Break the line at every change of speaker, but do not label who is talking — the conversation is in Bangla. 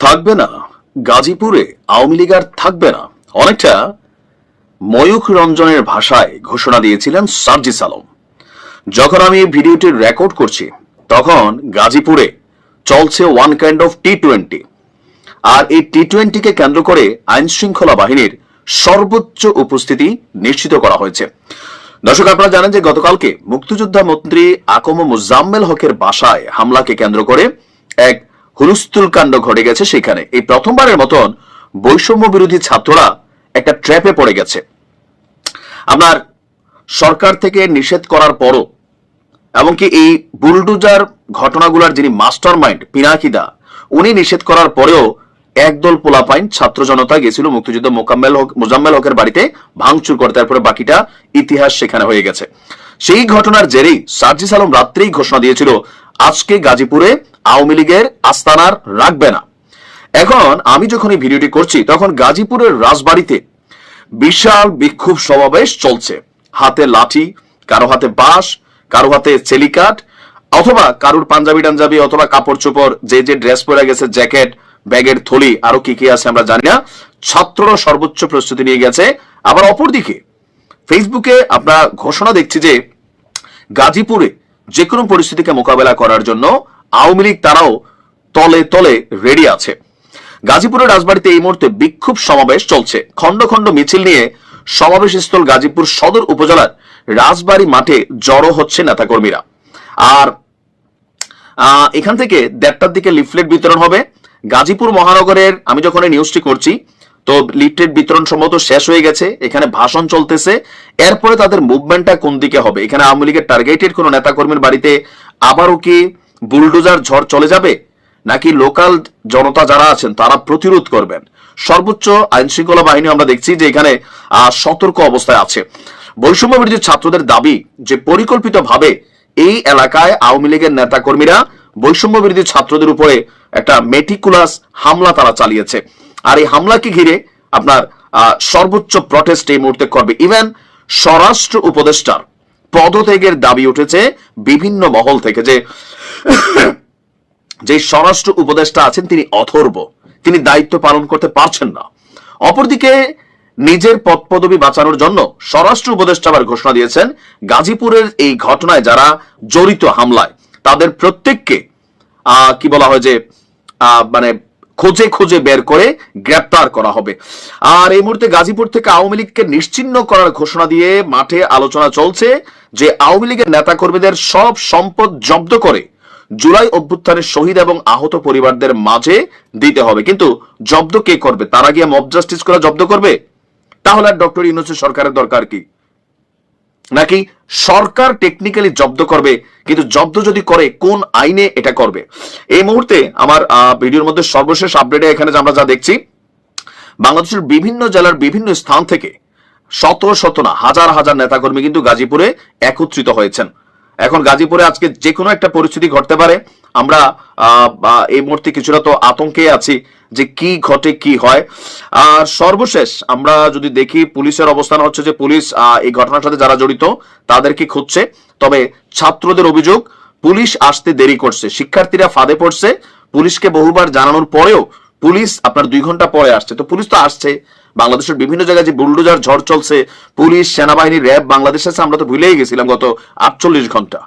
থাকবে না। গাজীপুরে আওয়ামী লীগ আর থাকবে না। অনেকটা ময়ূখ রঞ্জনের ভাষায় ঘোষণা দিয়েছিলেন সার্জিস আলম। যখন আমি এই ভিডিওটি রেকর্ড করছি, তখন গাজীপুরে চলছে one kind of T twenty আর এই টি টোয়েন্টিকে কেন্দ্র করে আইন শৃঙ্খলা বাহিনীর সর্বোচ্চ উপস্থিতি নিশ্চিত করা হয়েছে। দর্শক, আপনারা জানেন যে গতকালকে মুক্তিযোদ্ধা মন্ত্রী আকম মুজাম্মেল হকের বাসায় হামলাকে কেন্দ্র করে এক হুলস্থুল কাণ্ড ঘটে গেছে সেখানে। এই প্রথমবারের মতন বৈষম্য বিরোধী ছাত্ররা একটা ট্র্যাপে পড়ে গেছে। আপনার সরকার থেকে নিষেধ করার পরও, এমনকি এই বুলডুজার ঘটনাগুলোর যিনি মাস্টার মাইন্ড পিনাকিদা, উনি নিষেধ করার পরেও একদল পোলাপাইন ছাত্র জনতা গেছিল মুক্তিযুদ্ধ মোকাম্মেল হক, মোজাম্মেল হকের বাড়িতে ভাঙচুর করে, তারপরে বাকিটা ইতিহাস সেখানে হয়ে গেছে। সেই ঘটনার জেরেই সার্জিস আলম রাত্রেই ঘোষণা দিয়েছিল আজকে গাজীপুরে আওয়ামী লীগের আস্তানার রাখবে না। এখন আমি যখন এই ভিডিওটি করছি, তখন গাজীপুরের রাজবাড়িতে বিশাল বিক্ষোভ সমাবেশ চলছে। হাতে লাঠি, কারও হাতে বাঁশ, কারও হাতে চেলিকাট অথবা কারুর পাঞ্জাবি টাঞ্জাবি অথবা কাপড় চোপড়, যে যে ড্রেস পরে গেছে, জ্যাকেট, ব্যাগের থলি, আরও কি কি আছে আমরা জানি না। ছাত্ররা সর্বোচ্চ প্রস্তুতি নিয়ে গেছে। আবার অপরদিকে ফেসবুকে আমরা ঘোষণা দেখছি যে গাজীপুরে যে কোনো পরিস্থিতিকে মোকাবেলা করার জন্য আওয়ামী লীগ তারাও তলে তলে রেডি আছে। গাজীপুরের রাজবাড়িতে এই মুহূর্তে বিক্ষোভ সমাবেশ চলছে। খণ্ড খণ্ড মিছিল নিয়ে সমাবেশ স্থল গাজীপুর সদর উপজেলার রাজবাড়ি মাঠে জড়ো হচ্ছে নেতাকর্মীরা। আর এখান থেকে দেড়টার দিকে লিফলেট বিতরণ হবে। গাজীপুর মহানগরের, আমি যখন এই নিউজটি করছি তো লিফলেট বিতরণ সম্ভবত শেষ হয়ে গেছে, এখানে ভাষণ চলতেছে। এরপরে তাদের মুভমেন্টটা কোন দিকে হবে? এখানে আওয়ামী লীগের টার্গেটেড কোন নেতাকর্মীর বাড়িতে আবারও কি বুলডোজার ঝড় চলে যাবে? নাকি লোকাল জনতা যারা আছেন, তারা প্রতিরোধ করবেন? সর্বোচ্চ আইন শৃঙ্খলা বাহিনী আমরা দেখছি যে এখানে সতর্ক অবস্থায় আছে। বৈষম্য বিরোধী ছাত্রদের দাবি যে পরিকল্পিতভাবে এই এলাকায় আওয়ামী লীগের নেতাকর্মীরা বৈষম্য বিরোধী ছাত্রদের উপরে একটা মেটিকুলাস হামলা তারা চালিয়েছে। আর এই হামলাকে ঘিরে আপনার সর্বোচ্চ প্রটেস্ট এই মুহূর্তে করবে ইভেন স্বরাষ্ট্র উপদেষ্টার পদত্যাগের দাবি উঠেছে বিভিন্ন মহল থেকে যে যে স্বরাষ্ট্র উপদেষ্টা আছেন তিনি অথর্ব, তিনি দায়িত্ব পালন করতে পারছেন না। অপরদিকে নিজের পদ পদবি বাঁচানোর জন্য স্বরাষ্ট্র উপদেষ্টা আবার ঘোষণা দিয়েছেন, গাজীপুরের এই ঘটনায় যারা জড়িত হামলায়, তাদের প্রত্যেককে কি বলা হয় যে মানে খোঁজে খোঁজে বের করে গ্রেপ্তার করা হবে। আর এই মুহূর্তে গাজীপুর থেকে আওয়ামী লীগকে নিশ্চিহ্ন করার ঘোষণা দিয়ে মাঠে আলোচনা চলছে যে আওয়ামী লীগের নেতাকর্মীদের সব সম্পদ জব্দ করে জুলাই অভ্যুত্থানের শহীদ এবং আহত পরিবারদের মাঝে দিতে হবে। কিন্তু জব্দ কে করবে? তারা গিয়ে মব জাস্টিস করে জব্দ করবে? তাহলে আর ডক্টর ইউনুসের সরকারের দরকার কি? নাকি সরকার টেকনিক্যালি জব্দ করবে, কিন্তু জব্দ যদি করে, কোন আইনে এটা করবে? এই মুহূর্তে আমার ভিডিওর মধ্যে সর্বশেষ আপডেটে এখানে আমরা যা দেখছি, বাংলাদেশের বিভিন্ন জেলার বিভিন্ন স্থান থেকে শত শত না, হাজার হাজার নেতাকর্মী কিন্তু গাজীপুরে একত্রিত হয়েছেন। এখন গাজীপুরে আজকে যে কোনো একটা পরিস্থিতি ঘটতে পারে। আমরা এই মুহূর্তে কিছুটা তো আতঙ্কে আছি যে কি ঘটে, কি হয়। আর সর্বশেষ আমরা যদি দেখি পুলিশের অবস্থান হচ্ছে যে পুলিশ এই ঘটনার সাথে যারা জড়িত তাদেরকে খুঁজছে। তবে ছাত্রদের অভিযোগ, পুলিশ আসতে দেরি করছে, শিক্ষার্থীরা ফাঁদে পড়ছে। পুলিশকে বহুবার জানানোর পরেও পুলিশ আপনার দুই ঘণ্টা পরে আসছে। তো পুলিশ তো আসছে। বাংলাদেশের বিভিন্ন জায়গায় যে বুলডোজার ঝড় চলছে, পুলিশ, সেনাবাহিনী, র্যাব, বাংলাদেশ আছে, আমরা তো ভুলেই গেছিলাম গত আটচল্লিশ ঘণ্টা।